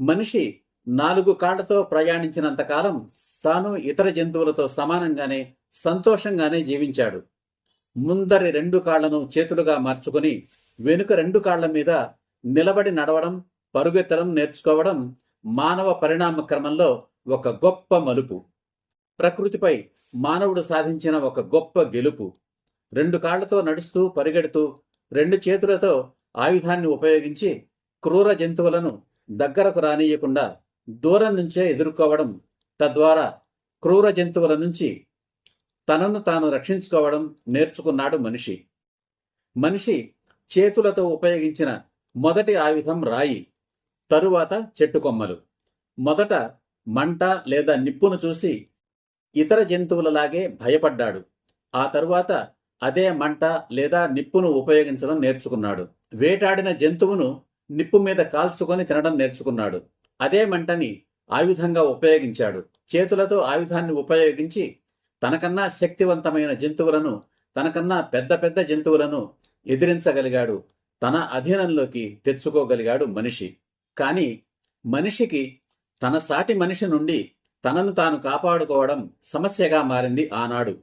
మనిషి నాలుగు కాళ్ళతో ప్రయాణించినంత కాలం తాను ఇతర జంతువులతో సమానంగానే సంతోషంగానే జీవించాడు. ముందరి రెండు కాళ్ళను చేతులుగా మార్చుకుని వెనుక రెండు కాళ్ళ మీద నిలబడి నడవడం పరుగెత్తడం నేర్చుకోవడం మానవ పరిణామ క్రమంలో ఒక గొప్ప మలుపు. ప్రకృతిపై మానవుడు సాధించిన ఒక గొప్ప గెలుపు. రెండు కాళ్ళతో నడుస్తూ పరిగెడుతూ రెండు చేతులతో ఆయుధాన్ని ఉపయోగించి క్రూర జంతువులను దగ్గరకు రానియకుండా దూరం నుంచే ఎదుర్కోవడం తద్వారా క్రూర జంతువుల నుంచి తనను తాను రక్షించుకోవడం నేర్చుకున్నాడు మనిషి. మనిషి చేతులతో ఉపయోగించిన మొదటి ఆయుధం రాయి తరువాత చెట్టు కొమ్మలు. మొదట మంట లేదా నిప్పును చూసి ఇతర జంతువులలాగే భయపడ్డాడు. ఆ తరువాత అదే మంట లేదా నిప్పును ఉపయోగించడం నేర్చుకున్నాడు. వేటాడిన జంతువును నిప్పు మీద కాల్చుకొని తినడం నేర్చుకున్నాడు. అదే మంటని ఆయుధంగా ఉపయోగించాడు. చేతులతో ఆయుధాన్ని ఉపయోగించి తనకన్నా శక్తివంతమైన జంతువులను తనకన్నా పెద్ద పెద్ద జంతువులను ఎదిరించగలిగాడు. తన అధీనంలోకి తెచ్చుకోగలిగాడు మనిషి. కానీ మనిషికి తన సాటి మనిషి నుండి తనను తాను కాపాడుకోవడం సమస్యగా మారింది ఆనాడు.